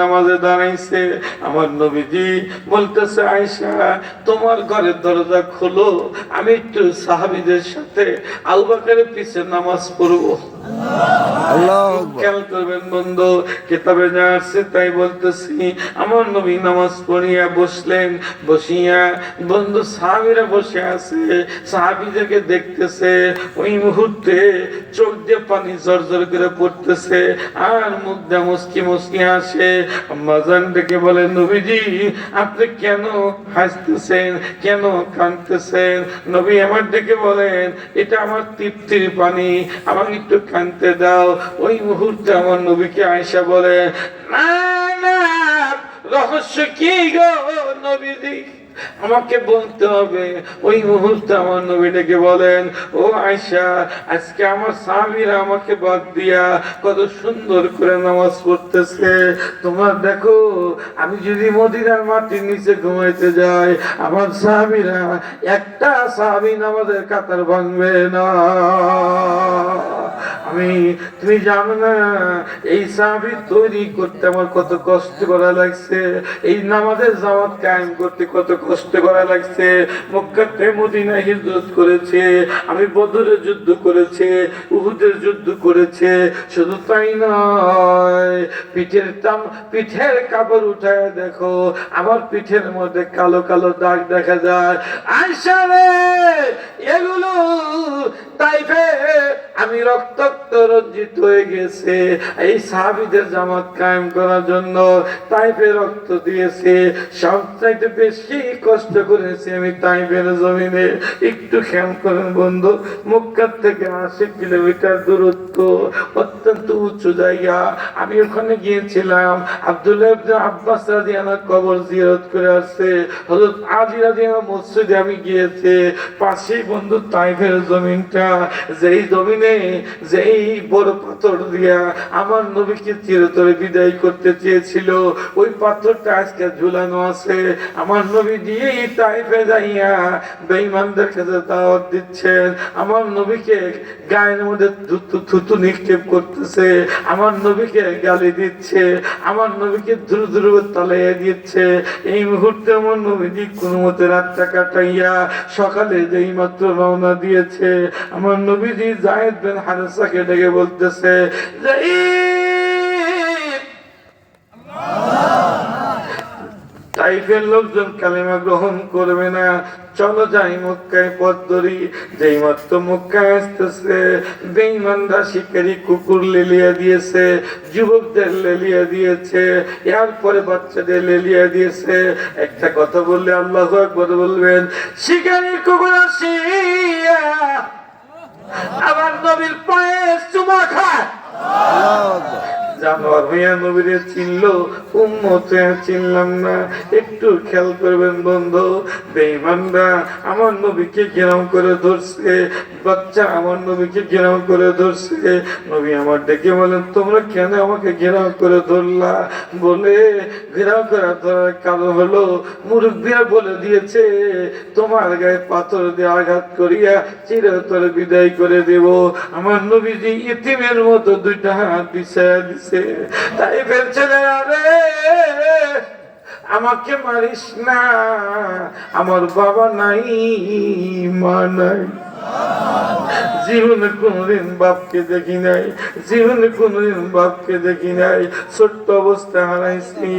নামাজে দাঁড়াইছে। আমার বলতেছে তোমার ঘরের দরজা খোলো, আমি একটু সাহাবিদের সাথে আলবাকারের পিছে নামাজ পড়ব। খেয়াল করবেন বন্ধু কিতাবে যা আসছে তাই বলতেছি। আমার নবী নামাজ পড়িয়া বসলেন বসিয়া বন্ধু সাহাবিরা বসে আছে সাহাবিদেরকে দেখতেছে ওই মুহূর্তে চোখ দিয়ে পানি জর্জর করে পড়তেছে আর মুখ দিয়ে মুসকি মুসকি আসে মাজান ডেকে বলে নবীজি আপনি কেন হাসতেছেন কেন কাঁদতেছেন? নবী আমার ডেকে বলেন এটা আমার তৃপ্তির পানি আমাকে একটু কানতে দাও। ওই মুহূর্তে আমার নবীকে আয়সা বলে, না না, রহস্য কি গো নবীজি? আমাকে বলতে হবে। ওই মুহূর্তে আমার নবীটাকে বলেন, ও আয়সা আজকে আমার স্বামীরা আমাকে বাদ দিয়া কত সুন্দর করে নামাজ পড়তেছে। তোমার দেখো, আমি যদি মদিনার মাটির নিচে ঘুমাইতে যাই, আমার স্বামীরা একটা স্বামী আমাদের কাতার ভাঙবে না। আমি, তুমি জানো না, এই সাহাবি তৈরি করতে আমার কত কষ্ট করা লাগছে। এই নামাজের জামাত কায়েম করতে কত কষ্ট করা লাগছে। মক্কাতে মদিনা হিজরত করেছে, আমি বদরের যুদ্ধ করেছে, উহুদের যুদ্ধ করেছে, শুধু তাই নয়, পিঠের তাম, পিঠের কাপড় উঠায় দেখো, আমার পিঠের মধ্যে কালো কালো দাগ দেখা যায়। আয়সা রে, এগুলো তাইফে, আমি রঞ্জিত হয়ে গেছে। এই সাহাবিদের জামাত কায়েম করার জন্য তাইফে রক্ত দিয়েছে। সবচাইতে বেশি কষ্ট করেছি আমি তাইফের জমিনে। একটু খেয়াল করেন বন্ধু, মক্কার থেকে আশি কিলোমিটার দূরত্ব, অত্যন্ত উঁচু জায়গা। আমি ওখানে গিয়েছিলাম, আব্দুল্লাহ আব্বাস রাদিয়াল্লাহু কবর জিয়ারত করে আসছে। হযরত আলী রাদিয়াল্লাহু মসজিদে আমি গিয়েছি। পাশেই বন্ধু তাইফের জমিনটা, যেই জমিনে, যেই বড় পাথর দিয়া আমার নবীকে চিরতরে বিদায় করতে চেয়েছিল। ওই পাথরটা আজকে ঝুলানো আছে। আমার নবী দিয়েই তাইফে যাইয়া বেঈমানদের কাছে দাওয়াত দিচ্ছেন। আমার নবীকে গায়ের মধ্যে থুতু থুতু নিক্ষেপ করতেছে। আমার নবীকে গালি দিচ্ছে। আমার নবীকে দ্রু দ্রু তালাইয়া দিচ্ছে। এই মুহূর্তে আমার নবীজি কোনো মতে রাতটা কাটাইয়া সকালে যেই মাত্র রওনা দিয়েছে, আমার নবীজি জায়েদ বিন হারেসাকে ডেকে বলতেছে জায়েদ তাইফের লোকজন কালেমা গ্রহণ করবে না। চলো যাই মক্কায় পথ ধরি। যেই মাত্র মক্কায় আসতেছে, বেঈমানরা শিকারি কুকুর লেলিয়া দিয়েছে, যুবকদের লেলিয়া দিয়েছে এরপরে বাচ্চাদের লেলিয়া দিয়েছে। একটা কথা বললে আল্লাহ একবার বলবেন শিকারি কুকুর আসিয়া আমার নবীর চুমা খায়। জানোয়ার হইয়া নবীরে চিনল, উম্মত চিনলাম না। একটু খেয়াল করবেন বন্ধু, বেঈমানরা আমার নবীকে ঘেরাও করে ধরছে, বাচ্চা আমার নবীকে ঘেরাও করে ধরছে। নবী আমার ডেকে বলেন, তোমরা কেন আমাকে ঘেরাও করে ধরলা? বলে ঘেরাও করা ধরার কারণ হলো মুরব্বীরা বলে দিয়েছে, তোমার গায়ে পাথর দিয়ে আঘাত করিয়া চিরতরে বিদায় করে দেব। আমার নবীজি ইতিমের মতো দুইটা হাত বিছায়া দিছে। তাই ফেলছে আমাকে মারিস না। আমার বাবা নাই, মা নাই। জীবনে কোনদিন বাপকে দেখি নাই, জীবনে কোনদিন বাপকে দেখি নাই। ছোট্ট অবস্থায় হারাইছি,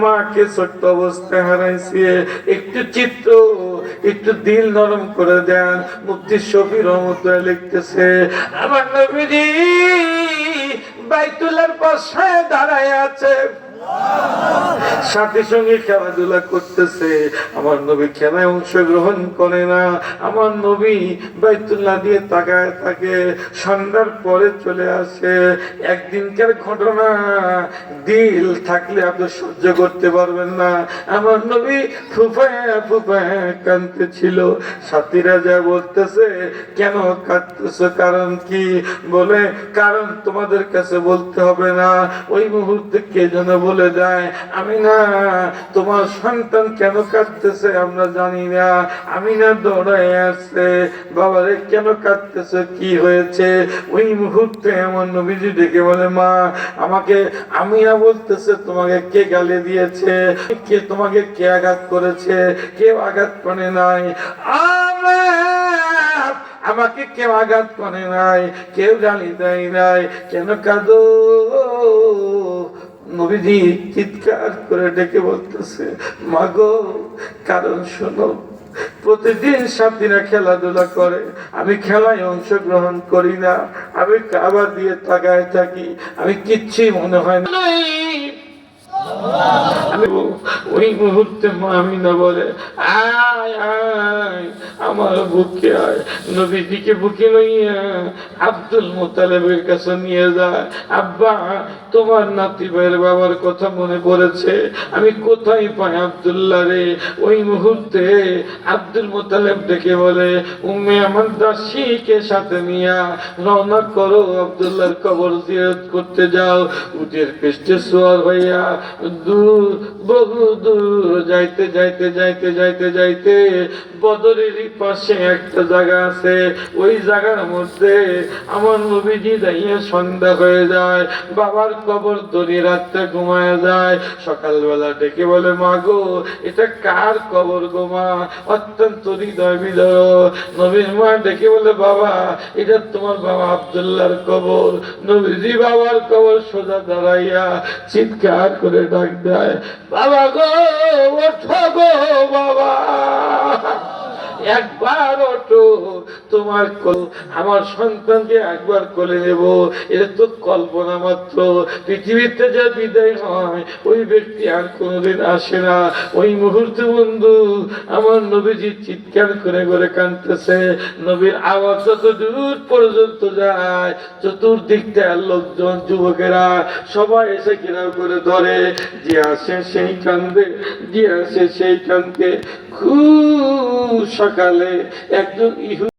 মাকে ছোট্ট অবস্থায় হারাইছি। একটু চিত্র একটু দিল নরম করে দেন। মুক্তি শফি রহমতুল্লাহ লিখতেছে, আমার নবীজি বাইতুল্লার পাশে দাঁড়ায় আছে। সাথে সঙ্গে খেলাধুলা করতেছে। আমার নবী খেলায় অংশগ্রহণ করে না। আমার নবী বাইতুল্লাহ দিয়ে তাকায় থাকে, সন্ধ্যার পরে চলে আসে। একদিনকার ঘটনা, দিল থাকলে আপনি সহ্য করতে পারবেন না। আমার নবী ফুফায় ফুফায় কানতে ছিল সাথীরা যা বলতেছে, কেন কাঁদতেছ? কারণ কি? বলে, কারণ তোমাদের কাছে বলতে হবে না। ওই মুহূর্তে কে যেন বলে দেয়, আমি না তোমার সন্তান কেন কাঁদতেছে আমরা জানি না। আমি না দৌড়ায় আসছে, বাবারে কেন কাঁদতেছে, কি হয়েছে? ওই মুহূর্তে আমার নবীজি ডেকে বলে, মা, আমাকে আমি না বলতেছে, তোমাকে কে গালি দিয়েছে? কে তোমাকে কে আঘাত করেছে? কেউ আঘাত করে নাই। আমাকে কেউ আঘাত করে নাই, কেউ গালি দেয় নাই। কেন কাঁদো? নবীজি চিৎকার করে ডেকে বলতেছে, মাগো, কারণ শোনো, প্রতিদিন সাথীরা খেলাধুলা করে, আমি খেলায় অংশগ্রহণ করি না, আমি কাবার দিয়ে তাকায় থাকি, আমি কিচ্ছুই মনে হয় না। ওই মুহূর্তে মা আমিনা বলে আমার বুকে বুকে লইয়া আব্দুল মোতালেবের কাছে নিয়ে যায়। আব্বা, তোমার নাতি ভাইয়ের বাবার কথা মনে পড়েছে, আমি কোথায় পাই আব্দুল্লাহ রে? ওই মুহূর্তে আব্দুল মোতালেব ডেকে বলে, উম্মে আমার দাসীকে সাথে নিয়া রওনা করো, আব্দুল্লাহর কবর করতে যাও। উটের পেস্টে সোয়ার হইয়া বহু দূর যাইতে যাইতে যাইতে যাইতে যাইতে বদরেরই পাশে একটা জায়গা আছে। ওই জায়গার মধ্যে আমার নবীজি দাইয়া সন্ধ্যা হয়ে যায়, বাবার কবর দড়ি রাতটা ঘুমায় যায়। সকালবেলা ডেকে বলে, মা গো, এটা কার কবর গো মা? অত্যন্ত হৃদয় নবীর মা ডেকে বলে, বাবা, এটা তোমার বাবা আব্দুল্লাহর কবর। নবীজি বাবার কবর সোজা দাঁড়াইয়া চিৎকার করে ডাক দেয় বাবা গো ওঠো গো বাবা। একবার ওঠো, তোমার আমার সন্তানকে একবার কোলে নেব। এটা তো কল্পনা মাত্র। পৃথিবীতে যা বিদায় হয়, ওই ব্যক্তি আর কোনোদিন আসে না। ওই মুহূর্তে বন্ধু, আমার নবীজি চিৎকার করে করে কাঁদতেছে, নবীর আওয়াজ যত দূর পর্যন্ত যায় চতুর্দিক থেকে লোকজন, যুবকেরা সবাই এসে কিনার করে ধরে, যে আসে সেই কান্দে, যে আসে সেই কান্দে। সকালে একজন ইহু